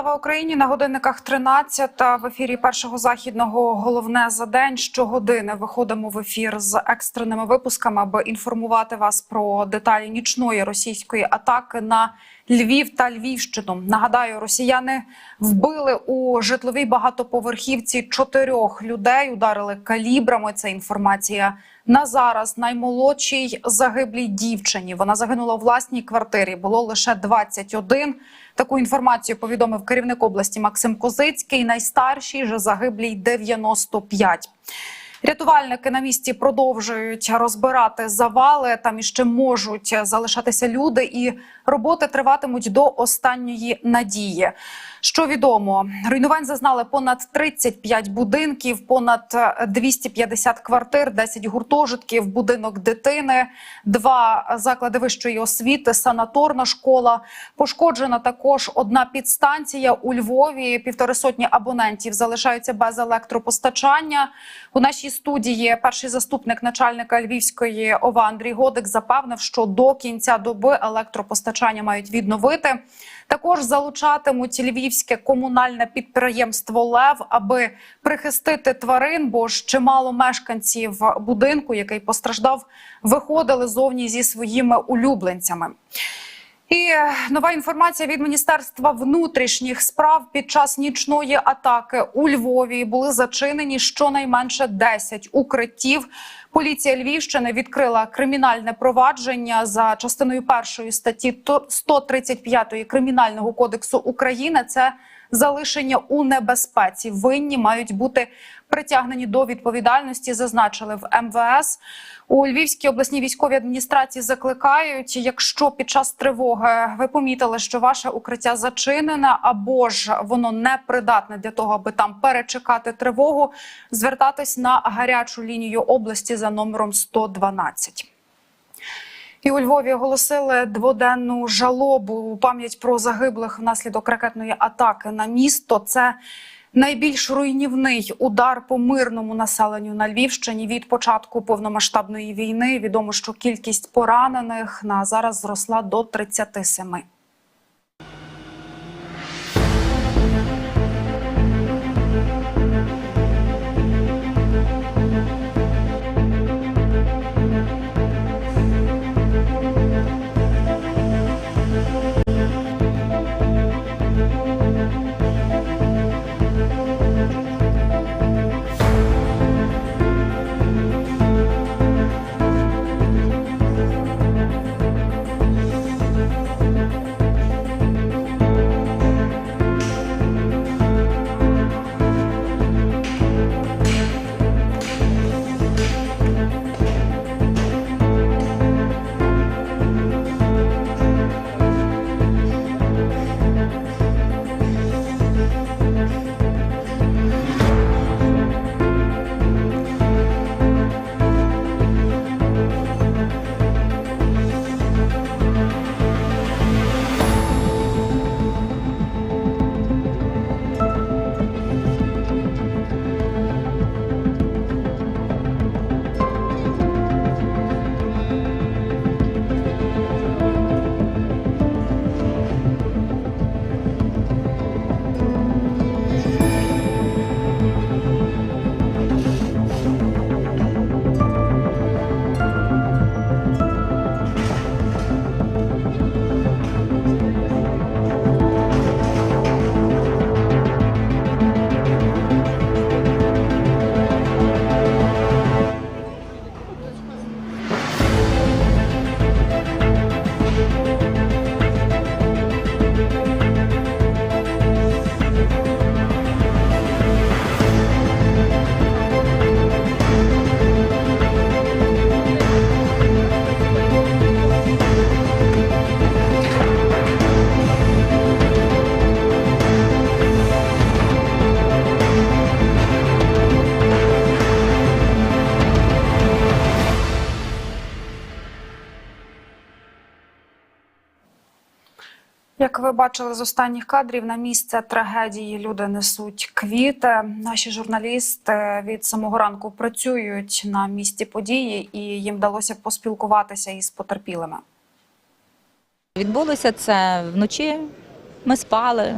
Слава Україні на годинниках 13 в ефірі першого західного головне за день. Щогодини виходимо в ефір з екстреними випусками, аби інформувати вас про деталі нічної російської атаки на Львів та Львівщину. Нагадаю, росіяни вбили у житловій багатоповерхівці чотирьох людей. Ударили калібрами. Це інформація на зараз. Наймолодшій загиблій дівчині. Вона загинула у власній квартирі. Було лише 21. Таку інформацію повідомив керівник області Максим Козицький. Найстарший же загиблій 95. Рятувальники на місці продовжують розбирати завали. Там іще можуть залишатися люди, і роботи триватимуть до останньої надії. Що відомо, руйнувань зазнали понад 35 будинків, понад 250 квартир, 10 гуртожитків, будинок дитини, два заклади вищої освіти, санаторна школа. Пошкоджена також одна підстанція у Львові. Півтори сотні абонентів залишаються без електропостачання. У нашій студії перший заступник начальника Львівської ОВА Андрій Годик запевнив, що до кінця доби електропостачання мають відновити. Також залучатимуть львівське комунальне підприємство Лев, аби прихистити тварин, бо ж чимало мешканців будинку, який постраждав, виходили зовні зі своїми улюбленцями. І нова інформація від міністерства внутрішніх справ під час нічної атаки у Львові були зачинені щонайменше 10 укриттів. Поліція Львівщини відкрила кримінальне провадження за частиною першої статті 135 кримінального кодексу України. Це залишення у небезпеці. Винні мають бути притягнені до відповідальності. Зазначили в МВС. У Львівській обласній військовій адміністрації закликають, якщо під час тривоги ви помітили, що ваше укриття зачинене або ж воно не придатне для того, аби там перечекати тривогу, звертатись на гарячу лінію області за номером 112. І у Львові оголосили дводенну жалобу у пам'ять про загиблих внаслідок ракетної атаки на місто. Це найбільш руйнівний удар по мирному населенню на Львівщині від початку повномасштабної війни. Відомо, що кількість поранених на зараз зросла до 37. Ви бачили з останніх кадрів, на місце трагедії люди несуть квіти. Наші журналісти від самого ранку працюють на місці події, і їм вдалося поспілкуватися із потерпілими. Відбулося це вночі. Ми спали.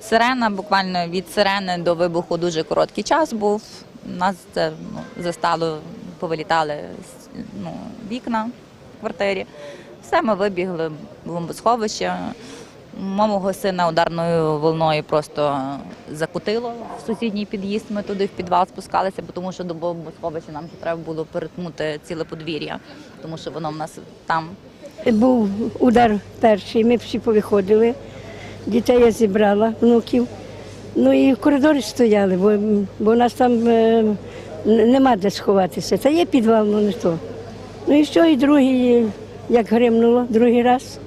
Сирена, буквально від сирени до вибуху дуже короткий час був. Нас це ну, застало, повилітали ну, вікна в квартирі. Все, ми вибігли в бомбосховище. Мого сина ударною волною просто закутило в сусідній під'їзд. Ми туди в підвал спускалися, бо тому що до бомбосховища нам треба було перетнути ціле подвір'я, тому що воно в нас там Був удар перший, ми всі повиходили. Дітей я зібрала, внуків. Ну і в коридорі стояли, бо, бо у нас там е, нема де сховатися. Та є підвал, ну не то. Ну і що, і другий, як гримнуло, другий раз.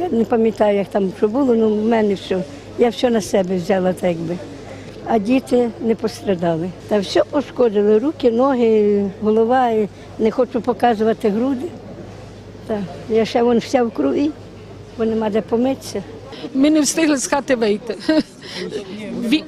Я не пам'ятаю, як там що було, але в мене все. Я все на себе взяла так би. А діти не пострадали. Та все пошкодили руки, ноги, голова. Не хочу показувати груди. Та я ще вон вся в крові, бо нема де помитися. Ми не встигли з хати вийти. Ві-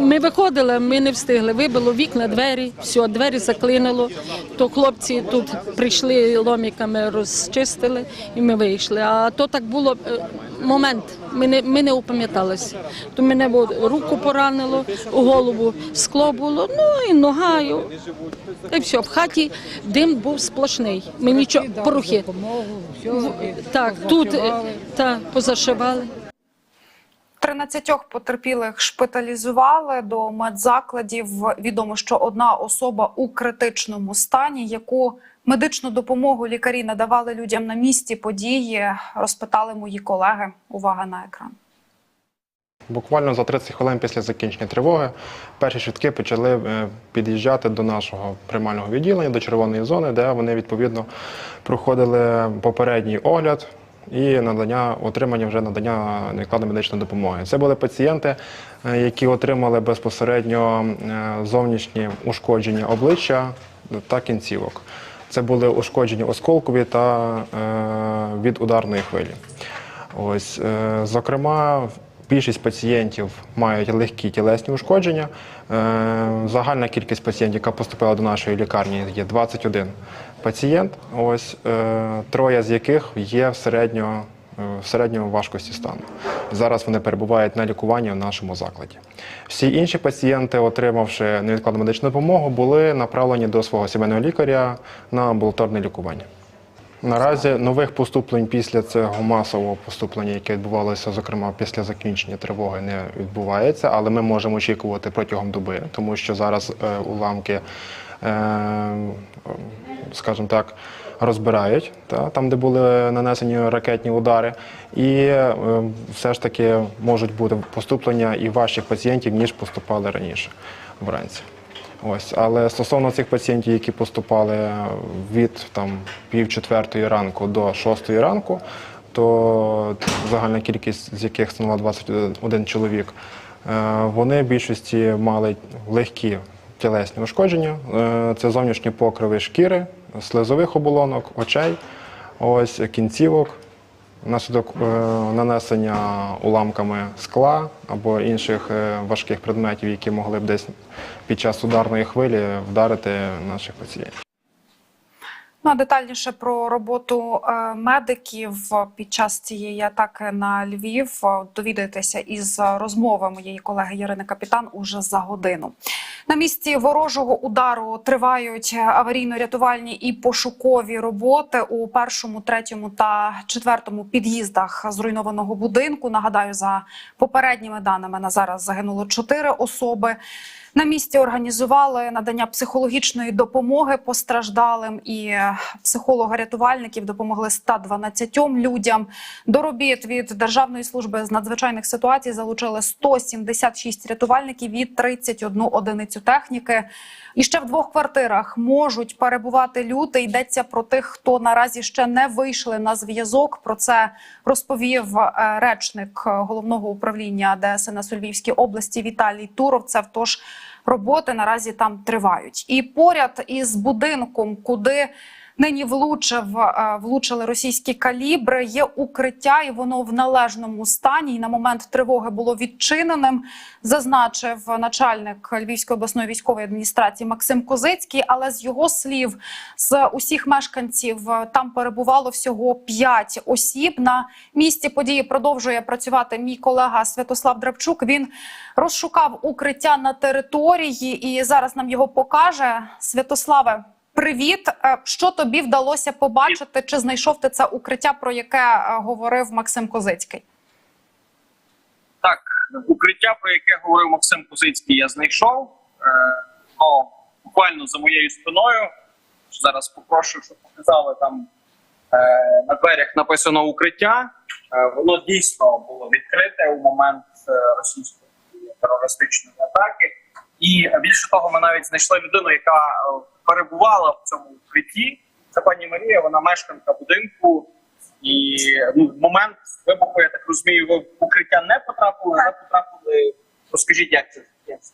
Ми виходили, ми не встигли. Вибило вікна, двері, все, двері заклинило. То хлопці тут прийшли ломіками, розчистили і ми вийшли. А то так було е, момент. Ми не, ми не опам'яталися. То мене руку поранило, голову скло було, ну і нога. і- все, в хаті дим був сплошний. Ми нічого порухи. Так, тут е, так, позашивали. 13 потерпілих шпиталізували до медзакладів. Відомо, що одна особа у критичному стані, яку медичну допомогу лікарі надавали людям на місці події, розпитали мої колеги. Увага на екран. Буквально за 30 хвилин після закінчення тривоги перші швидки почали е, під'їжджати до нашого приймального відділення, до червоної зони, де вони відповідно проходили попередній огляд і надання отримання вже надання невідкладної медичної допомоги. Це були пацієнти, е, які отримали безпосередньо е, зовнішні ушкодження обличчя та кінцівок. Це були ушкодження осколкові та е, від ударної хвилі. Ось, зокрема, більшість пацієнтів мають легкі тілесні ушкодження. Загальна кількість пацієнтів, яка поступила до нашої лікарні, є 21 пацієнт. Ось е, троє з яких є в середньо. е, В середньому важкості стану. Зараз вони перебувають на лікуванні в нашому закладі. Всі інші пацієнти, отримавши невідкладну медичну допомогу, були направлені до свого сімейного лікаря на амбулаторне лікування. Наразі нових поступлень після цього масового поступлення, яке відбувалося, зокрема після закінчення тривоги, не відбувається, але ми можемо очікувати протягом доби, тому що зараз е, уламки, е, скажімо так, розбирають та, там, де були нанесені ракетні удари, і е, все ж таки можуть бути поступлення і важчих пацієнтів, ніж поступали раніше вранці. Ось, але стосовно цих пацієнтів, які поступали від там пів четвертої ранку до шостої ранку, то загальна кількість з яких становила 21 чоловік, е, вони в більшості мали легкі тілесні ушкодження. Е, Це зовнішні покриви шкіри, слизових оболонок, очей, ось кінцівок. Внаслідок е, нанесення уламками скла або інших е, важких предметів, які могли б десь під час ударної хвилі вдарити наших пацієнтів. Ну, детальніше про роботу е, медиків під час цієї атаки на Львів е, довідаєтеся із розмови моєї колеги Ірини Капітан уже за годину. На місці ворожого удару тривають аварійно-рятувальні і пошукові роботи у першому, третьому та четвертому під'їздах зруйнованого будинку. Нагадаю, за попередніми даними на зараз загинуло чотири особи. На місці організували надання психологічної допомоги постраждалим, і психолога-рятувальників допомогли 112 людям. До робіт від Державної служби з надзвичайних ситуацій залучили 176 рятувальників і 31 одиницю техніки. І ще в двох квартирах можуть перебувати люди. Йдеться про тих, хто наразі ще не вийшли на зв'язок. Про це розповів е, речник головного управління ДСНС у Львівській області Віталій Туровцев. Тож роботи наразі там тривають. І поряд із будинком, куди нині влучив влучили російські калібри. Є укриття, і воно в належному стані. І на момент тривоги було відчиненим. Зазначив начальник Львівської обласної військової адміністрації Максим Козицький. Але з його слів, з усіх мешканців е, там перебувало всього 5 осіб. На місці події продовжує працювати мій колега Святослав Драбчук. Він розшукав укриття на території і зараз нам його покаже. Святославе, привіт! Е, Що тобі вдалося побачити? Чи знайшов ти це укриття, про яке е, говорив Максим Козицький? Так, укриття, про яке говорив Максим Кузицький, я знайшов. Е, ну, буквально за моєю спиною. Зараз попрошу, щоб показали там на дверях написано укриття. Воно дійсно було відкрите у момент російської терористичної атаки. І більше того, ми навіть знайшли людину, яка перебувала в цьому укритті. Це пані Марія, вона мешканка будинку. І ну, в момент вибуху, я так розумію, ви в укриття не потрапили, не потрапили. Розкажіть, як це? Як це?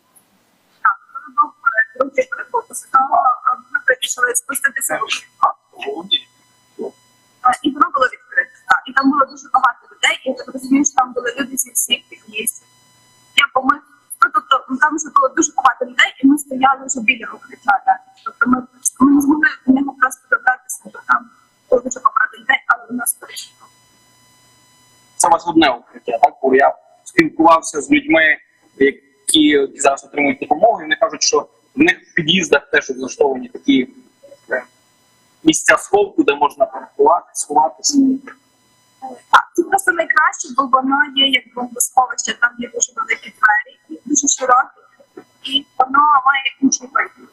Друзі, після того ми вирішили спуститися в укриття. І воно було відкрите. І там було дуже багато людей, і я так розумію, що там були люди зі всіх під'їздів. Я бо ми, ну, тобто ну, там вже було дуже багато людей, і ми стояли вже біля укриття. Так. Тобто ми, ми не змогли до нього просто добратися, бо там було дуже багато людей, але у нас вийшло. Це у вас одне укриття, так? Бо я спілкувався з людьми, які, зараз отримують допомогу, і вони кажуть, що в них в під'їздах теж облаштовані такі е, місця сховку, де можна паркувати, сховатися. Так, це просто найкраще, бо воно є як бомбосховище, там є дуже великі двері, дуже широкі, і воно має інший вибратися.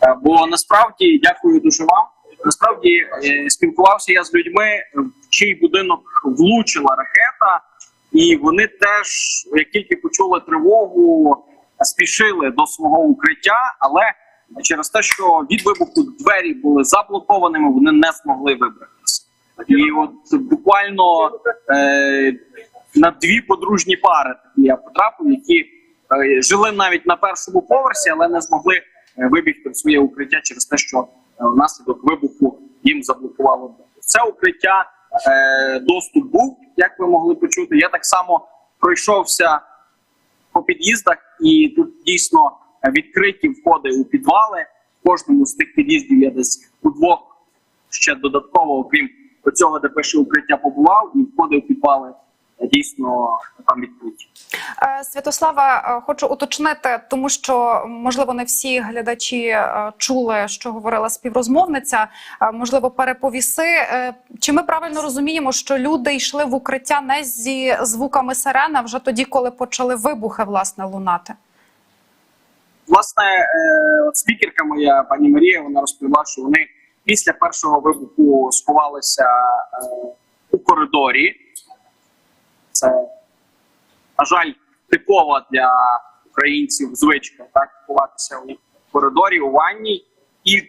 Е, Бо насправді дякую дуже вам. Насправді е, спілкувався я з людьми, в чий будинок влучила ракета, і вони теж, як тільки почули тривогу, спішили до свого укриття, але через те, що від вибуху двері були заблокованими, вони не змогли вибратися. І от буквально е, на дві подружні пари такі я потрапив, які е, жили навіть на першому поверсі, але не змогли е, вибігти в своє укриття через те, що е, внаслідок вибуху їм заблокувало двері. Це укриття е, доступ був, як ви могли почути. Я так само пройшовся по під'їздах, і тут дійсно відкриті входи у підвали. В кожному з тих під'їздів я десь у двох ще додатково, окрім цього, де пише укриття, побував, і входи у підвали дійсно там відкриті. Е, Святослава, е, хочу уточнити, тому що можливо не всі глядачі е, чули, що говорила співрозмовниця. Можливо, переповіси. Чи ми правильно розуміємо, що люди йшли в укриття не зі звуками сирени, а вже тоді, коли почали вибухи власне лунати? Власне, е, спікерка моя пані Марія, вона розповіла, що вони після першого вибуху сховалися е, у коридорі. Це, на жаль, типова для українців звичка, так, ховатися у коридорі, у ванні. І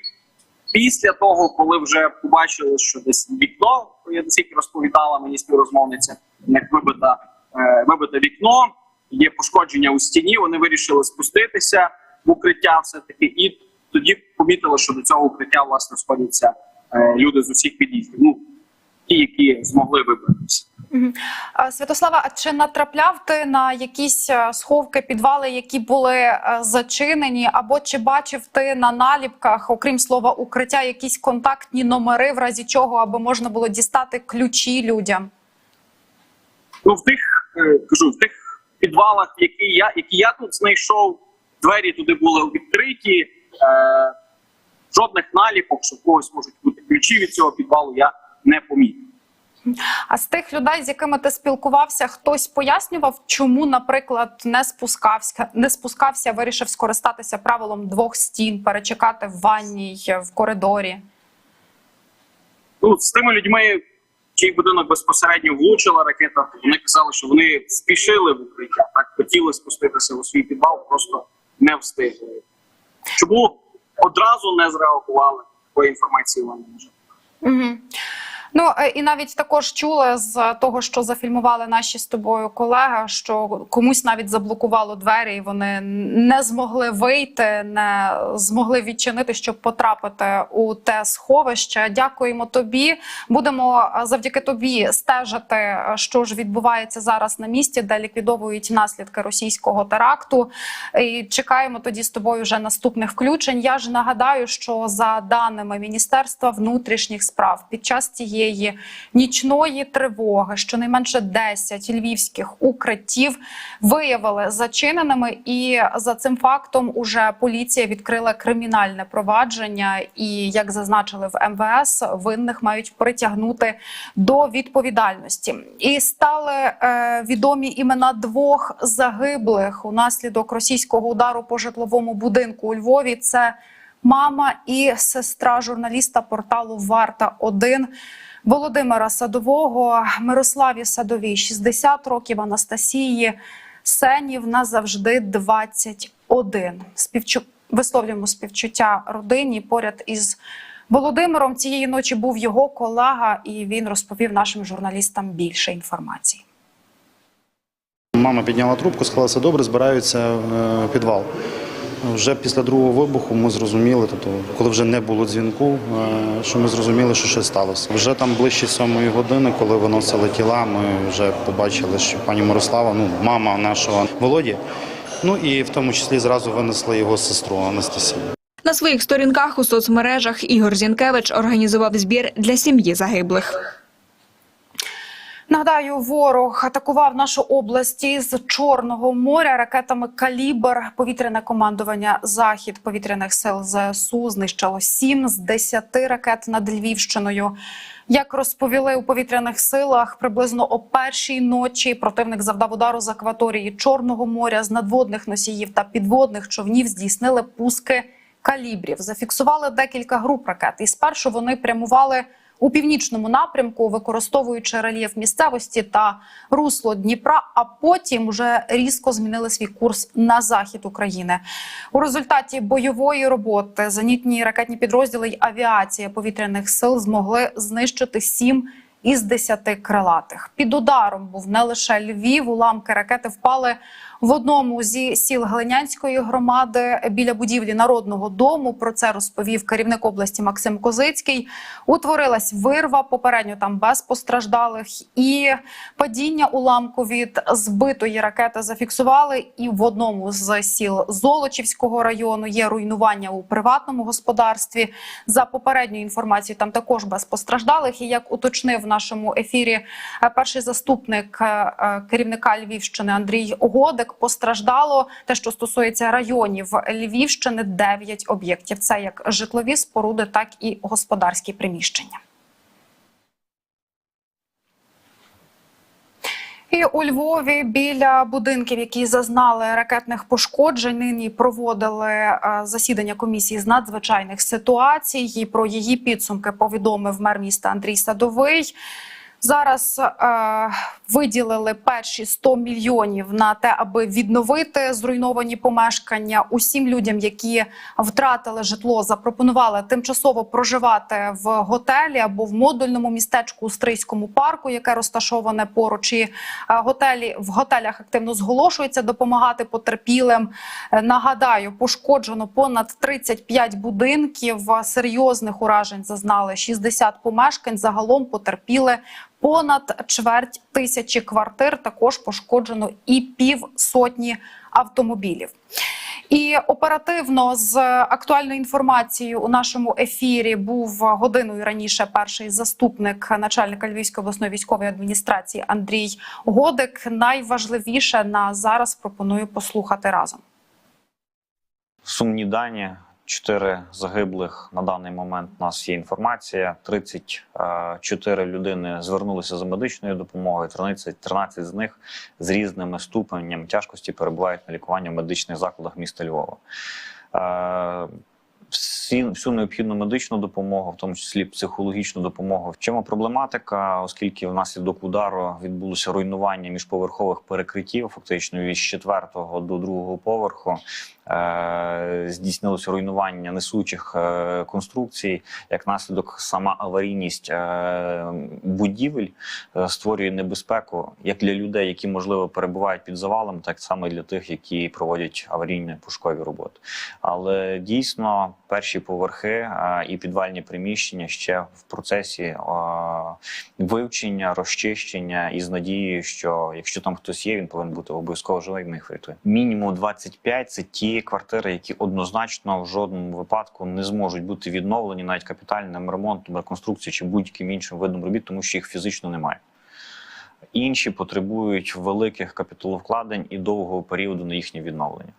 після того, коли вже побачили, що десь вікно, я наскільки розповідала мені співрозмовниця, як вибита, е, вибите вікно, є пошкодження у стіні, вони вирішили спуститися укриття все-таки, і тоді помітили, що до цього укриття власне сходяться е, люди з усіх під'їздів. Ну, ті, які змогли вибратися. Святослава, а чи натрапляв ти на якісь е, сховки, підвали, які були е, зачинені, або чи бачив ти на наліпках, окрім слова укриття, якісь контактні номери, в разі чого, аби можна було дістати ключі людям? Ну, в тих, е, кажу, в тих підвалах, які я, які я тут знайшов, двері туди були відкриті. Е, жодних наліпок, що в когось можуть бути ключі від цього підвалу, я не помітив. А з тих людей, з якими ти спілкувався, хтось пояснював, чому, наприклад, не спускався, не спускався, вирішив скористатися правилом двох стін, перечекати в ванній, в коридорі. Ну, з тими людьми, чий будинок безпосередньо влучила ракета, вони казали, що вони спішили в укриття, так хотіли спуститися у свій підвал, просто не встигли. Чому одразу не зреагували? по інформації вони. Угу. Ну е, і навіть також чули з того, що зафільмували наші з тобою колеги, що комусь навіть заблокувало двері, і вони не змогли вийти, не змогли відчинити, щоб потрапити у те сховище. Дякуємо тобі. Будемо е, завдяки тобі стежити, е, що ж відбувається зараз на місці, де ліквідовують наслідки російського теракту. І чекаємо тоді з тобою вже наступних включень. Я ж нагадаю, що за даними Міністерства внутрішніх справ під час цієї нічної тривоги щонайменше 10 львівських укриттів виявили зачиненими, і за цим фактом уже поліція відкрила кримінальне провадження. І як зазначили в МВС, винних мають притягнути до відповідальності. І стали е, відомі імена двох загиблих унаслідок російського удару по житловому будинку у Львові. Це мама і сестра журналіста порталу Варта 1 Володимира Садового, Мирославі Садовій 60 років, Анастасії Сенів назавжди 21. Співчу... Висловлюємо співчуття родині поряд із Володимиром. Цієї ночі був його колега, і він розповів нашим журналістам більше інформації. Мама підняла трубку, сказала, все добре, збираються в підвал. Вже після другого вибуху ми зрозуміли, тобто, коли вже не було дзвінку, е, що ми зрозуміли, що щось сталося. Вже там ближче сьомої години, коли виносили тіла, ми вже побачили, що пані Мирослава, ну мама нашого Володі, ну і в тому числі зразу винесли його сестру Анастасію. На своїх сторінках у соцмережах Ігор Зінкевич організував збір для сім'ї загиблих. Нагадаю, ворог атакував нашу область з Чорного моря ракетами Калібр. Повітряне командування Захід повітряних сил ЗСУ знищило 7 з 10 ракет над Львівщиною. Як розповіли у повітряних силах, приблизно о першій ночі противник завдав удару з акваторії Чорного моря з надводних носіїв та підводних човнів здійснили пуски калібрів. Зафіксували декілька груп ракет, і спершу вони прямували у північному напрямку, використовуючи рельєф місцевості та русло Дніпра, а потім вже різко змінили свій курс на захід України. У результаті бойової роботи зенітні ракетні підрозділи й авіація повітряних сил змогли знищити сім із десяти крилатих. Під ударом був не лише Львів, уламки ракети впали в одному зі сіл Глинянської громади біля будівлі народного дому. Про це розповів керівник області Максим Козицький. Утворилась вирва попередньо там без постраждалих, і падіння уламку від збитої ракети зафіксували. І в одному з сіл Золочівського району є руйнування у приватному господарстві. За попередньою інформацією, там також без постраждалих. І як уточнив в нашому ефірі е, перший заступник е, е, керівника Львівщини Андрій Годик, постраждало те, що стосується районів Львівщини, 9 об'єктів. Це як житлові споруди, так і господарські приміщення. І у Львові біля будинків, які зазнали ракетних пошкоджень, нині проводили е, засідання комісії з надзвичайних ситуацій. І про її підсумки повідомив мер міста Андрій Садовий. Зараз е, виділили перші 100 мільйонів на те, аби відновити зруйновані помешкання. Усім людям, які втратили житло, запропонували тимчасово проживати в готелі або в модульному містечку у Стрийському парку, яке розташоване поруч. І е, готелі в готелях активно зголошуються допомагати потерпілим. Е, Нагадаю, пошкоджено понад 35 будинків. Серйозних уражень зазнали 60 помешкань. Загалом потерпіли понад чверть тисячі квартир. Також пошкоджено і пів сотні автомобілів. І оперативно з актуальною інформацією у нашому ефірі був годиною раніше перший заступник начальника Львівської обласної військової адміністрації Андрій Годик. Найважливіше на зараз пропоную послухати разом. Сумні дані. Чотири загиблих на даний момент. У нас є інформація. 34 людини звернулися за медичною допомогою. 13, 13 з них з різними ступенем тяжкості перебувають на лікуванні в медичних закладах міста Львова. Е, всю необхідну медичну допомогу, в тому числі психологічну допомогу. В чому проблематика, оскільки внаслідок удару відбулося руйнування міжповерхових перекриттів, фактично від четвертого до другого поверху. Е, здійснилося руйнування несучих е, конструкцій. Як наслідок, сама аварійність е, будівель створює небезпеку як для людей, які можливо перебувають під завалом, так само і для тих, які проводять аварійні пошукові роботи. Але дійсно перші поверхи і підвальні приміщення ще в процесі вивчення, розчищення і з надією, що якщо там хтось є, він повинен бути обов'язково живий. Ми їх врятуємо. Мінімум 25 – це ті квартири, які однозначно в жодному випадку не зможуть бути відновлені навіть капітальним ремонтом, реконструкцією чи будь-яким іншим видом робіт, тому що їх фізично немає. Інші потребують великих капіталовкладень і довгого періоду на їхнє відновлення.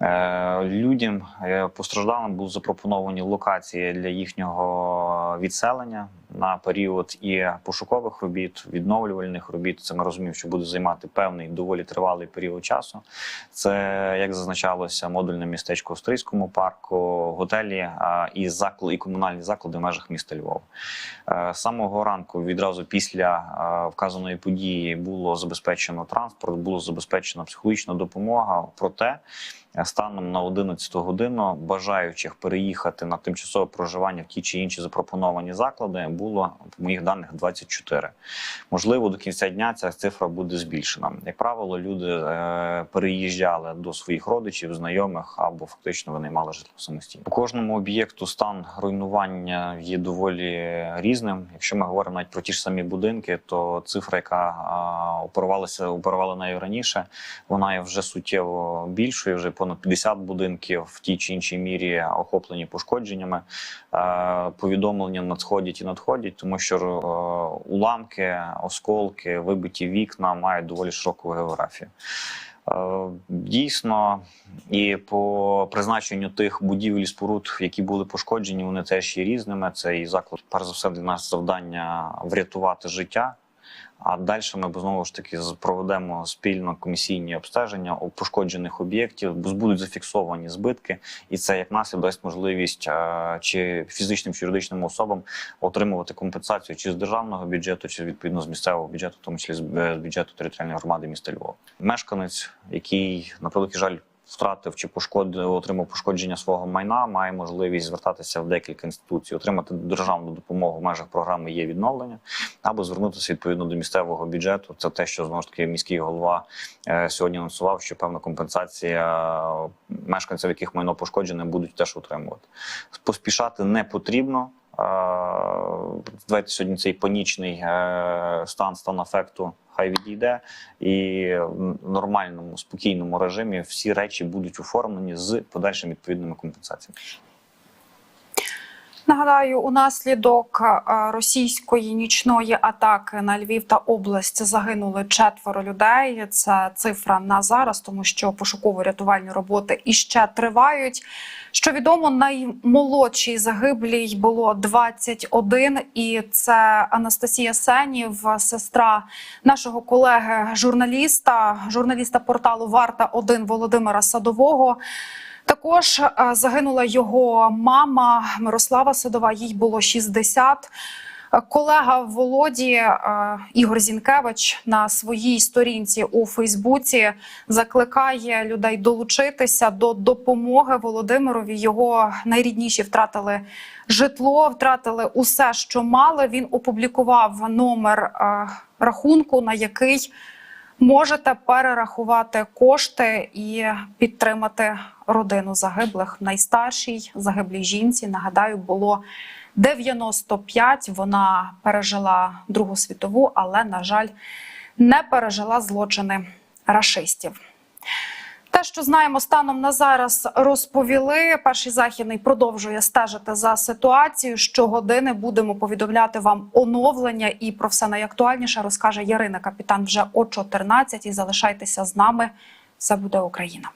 Е, Людям е, постраждалим були запропоновані локації для їхнього відселення на період і пошукових робіт, відновлювальних робіт. Це ми розуміємо, що буде займати певний доволі тривалий період часу. Це як зазначалося, модульне містечко в Стрийському парку, готелі і заклади, і комунальні заклади в межах міста Львова. Е, самого ранку, відразу після е, вказаної події, було забезпечено транспорт, було забезпечена психологічна допомога. Проте е, станом на 11 годину бажаючих переїхати на тимчасове проживання в ті чи інші запропоновані заклади було по моїх даних 24. Можливо, до кінця дня ця цифра буде збільшена. Як правило, люди е, переїжджали до своїх родичів, знайомих або фактично вони мали житло самостійно. По кожному об'єкту стан руйнування є доволі різним. Якщо ми говоримо навіть про ті ж самі будинки, то цифра, яка оперувалася, оперувала нею раніше, вона є вже суттєво більшою. Вже понад 50 будинків в тій чи іншій мірі охоплені пошкодженнями. Е, Повідомлення надходять і надходять, тому що е, уламки, осколки, вибиті вікна мають доволі широку географію. Е, Дійсно, і по призначенню тих будівель і споруд, які були пошкоджені, вони теж є різними. Це і заклад, перш за все, для нас завдання врятувати життя. А далі ми знову ж таки проведемо спільно комісійні обстеження у пошкоджених об'єктів, будуть зафіксовані збитки, і це як наслідок дасть можливість е, чи фізичним чи юридичним особам отримувати компенсацію чи з державного бюджету, чи відповідно з місцевого бюджету, в тому числі з з бюджету територіальної громади міста Львова. Мешканець, який на превеликий жаль. Втратив чи пошкодив, отримав пошкодження свого майна, має можливість звертатися в декілька інституцій, отримати державну допомогу в межах програми є відновлення, або звернутися відповідно до місцевого бюджету. Це те, що знову ж таки міський голова е, сьогодні анонсував, що певна компенсація мешканців, яких майно пошкоджене, будуть теж отримувати. Поспішати не потрібно. Е, Давайте сьогодні цей панічний е, стан, стан афекту хай відійде, і в нормальному, спокійному режимі всі речі будуть оформлені з подальшими відповідними компенсаціями. Нагадаю, унаслідок е, російської нічної атаки на Львів та область загинули четверо людей. Це цифра на зараз, тому що пошуково-рятувальні роботи іще тривають. Що відомо, наймолодшій загиблій було 21, і це Анастасія Сенів, сестра нашого колеги, журналіста, журналіста порталу Варта 1 Володимира Садового. Також е, загинула його мама Мирослава Садова. Їй було 60. Е, Колега Володі е, Ігор Зінкевич на своїй сторінці у Фейсбуці закликає людей долучитися до допомоги Володимирові. Його найрідніші втратили житло, втратили усе, що мали. Він опублікував номер рахунку, на який можете перерахувати кошти і підтримати родину загиблих. Найстаршій загиблій жінці нагадаю було 95. Вона пережила Другу світову, але на жаль, не пережила злочини рашистів. Те, що знаємо станом на зараз, розповіли. Перший західний продовжує стежити за ситуацією. Щогодини будемо повідомляти вам оновлення і про все найактуальніше розкаже Ярина Капітан вже о 14 Залишайтеся з нами. Все буде Україна.